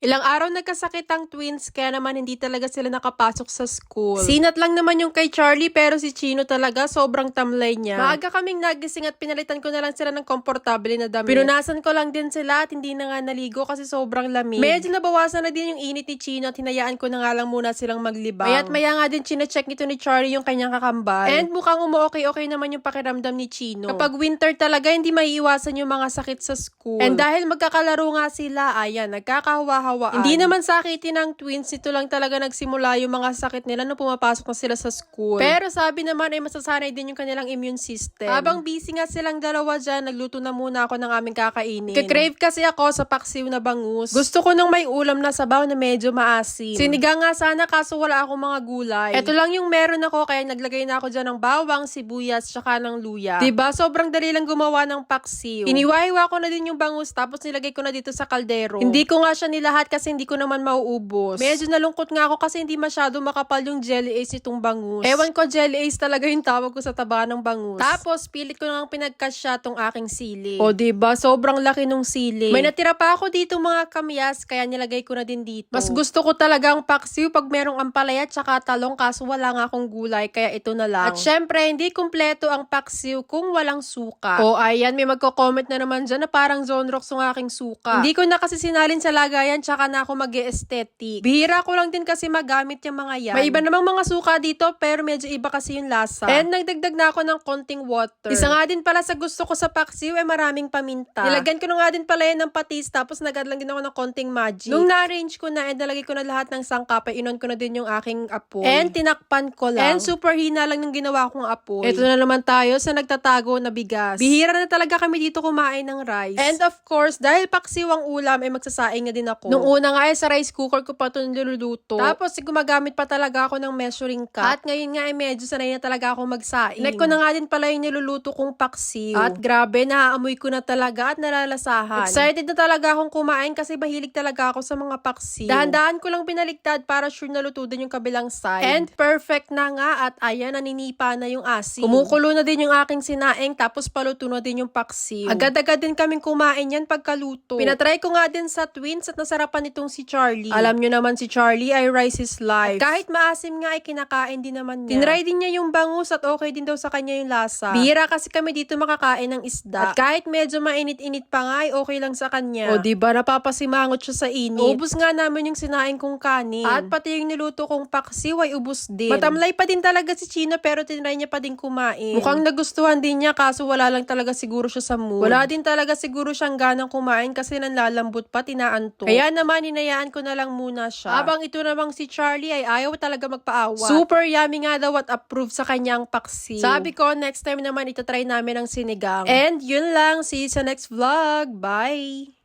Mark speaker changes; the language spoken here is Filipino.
Speaker 1: Ilang araw nagkasakit ang twins kaya naman hindi talaga sila nakapasok sa school. Sinat lang naman yung kay Charlie pero si Chino talaga sobrang tamlay niya. Maaga kaming nagising at pinalitan ko na lang sila ng komportable na damit. Pinunasan ko lang din sila at hindi na nga naligo kasi sobrang lamig. Medyo nabawasan na din yung init ni Chino at hinayaan ko na nga lang muna silang maglibang. Maya't maya nga din chine-check nito ni Charlie yung kanyang kakambal. And mukhang umu-okay-okay naman yung pakiramdam ni Chino. Kapag winter talaga hindi maiiwasan yung mga sakit sa school. And dahil magkakalaro nga sila, ayan, nagkakahawa hindi naman sakitin ng twins, ito lang talaga nagsimula yung mga sakit nila nung pumapasok na sila sa school. Pero sabi naman ay masasanay din yung kanilang immune system. Habang busy nga silang dalawa dyan, nagluto na muna ako ng aming kakainin. Kakrave kasi ako sa paksiw na bangus. Gusto ko nang may ulam na sabaw na medyo maasim. Sinigang nga sana kaso wala akong mga gulay. Ito lang yung meron ako kaya naglagay na ako dyan ng bawang, sibuyas, tsaka ng luya. 'Di ba Sobrang dali lang gumawa ng paksiw. Iniwahiwa ko na din yung bangus tapos nilagay ko na dito sa kaldero. Hindi ko nga siya nilahat kasi hindi ko naman mauubos. Medyo nalungkot nga ako kasi hindi masyado makapal yung jelly ace itong bangus. Ewan ko, jelly ace talaga yung tawag ko sa taba ng bangus. Tapos, pilit ko nang pinagkasya tong aking sili. O, diba? Sobrang laki nung sili. May natira pa ako dito mga kamyas, kaya nilagay ko na din dito. Mas gusto ko talagang paksiw pag merong ampalaya at saka talong kaso wala nga akong gulay, kaya ito na lang. At syempre, hindi kumpleto ang paksiw kung walang suka. O, ayan, may magko-comment na naman dyan na parang zone rocks yung aking suka. Hindi ko na kasi sinalin sa lagayan, tsaka na ako mag aesthetic Bihira ko lang din kasi magamit yung mga yan. May iba namang mga suka dito, pero medyo iba kasi yung lasa. And nagdagdag na ako ng konting water. Isa nga din pala sa gusto ko sa paksiw ay maraming paminta. Nilagyan ko na nga din pala yan ng patis, tapos nagad lang din ako ng konting magic. Nung na-arrange ko na, and nalagay ko na lahat ng sangkap, ay inon ko na din yung aking apoy. And tinakpan ko lang. And super hina lang yung ginawa kong apoy. Ito na naman tayo sa nagtatago na bigas. Bihira na talaga kami dito kumain ng rice. And of course, dahil paksiw ang ulam, ay magsasaing na din ako. Nung una nga ay sa rice cooker ko pa ito niluluto. Tapos gumagamit pa talaga ako ng measuring cup. At ngayon nga ay medyo sanay na talaga ako magsaing. Like ko na nga din pala yung niluluto kong paksiw. At grabe, naaamoy ko na talaga at nalalasahan. Excited na talaga akong kumain kasi mahilig talaga ako sa mga paksiw. Dahan-dahan ko lang binaligtad para sure na luto din yung kabilang side. And perfect na nga at ayan, naninipa na yung asin. Kumukulo na din yung aking sinaing tapos paluto na din yung paksiw. Agad-agad din kaming kumain yan pagkaluto. Pinatry ko nga din sa twins at nasarapan itong si Charlie. Alam nyo naman si Charlie ay rice is life. At kahit maasim nga ay kinakain din naman niya. Tinry din niya yung bangus at okay din daw sa kanya yung lasa. Bihira kasi kami dito makakain ng isda. At kahit medyo mainit-init pa nga ay okay lang sa kanya. O diba napapasimangot siya sa init. Ubus nga namin yung sinain kong kanin. At pati yung niluto kong paksiw ay ubus din. Matamlay pa din talaga si Chino pero tinry niya pa din kumain. Mukhang nagustuhan din niya kaso wala lang talaga siguro siya sa mood. Wala din talaga siguro siyang ganang kumain kasi nanlalambot pa, tinaanto. Kaya naman hinayaan ko na lang muna siya. Habang ito namang si Charlie ay ayaw talaga magpaawat. Super yummy nga daw at approve sa kanyang paksiw. Sabi ko, next time naman itatry namin ang sinigang. And yun lang, see you sa next vlog. Bye!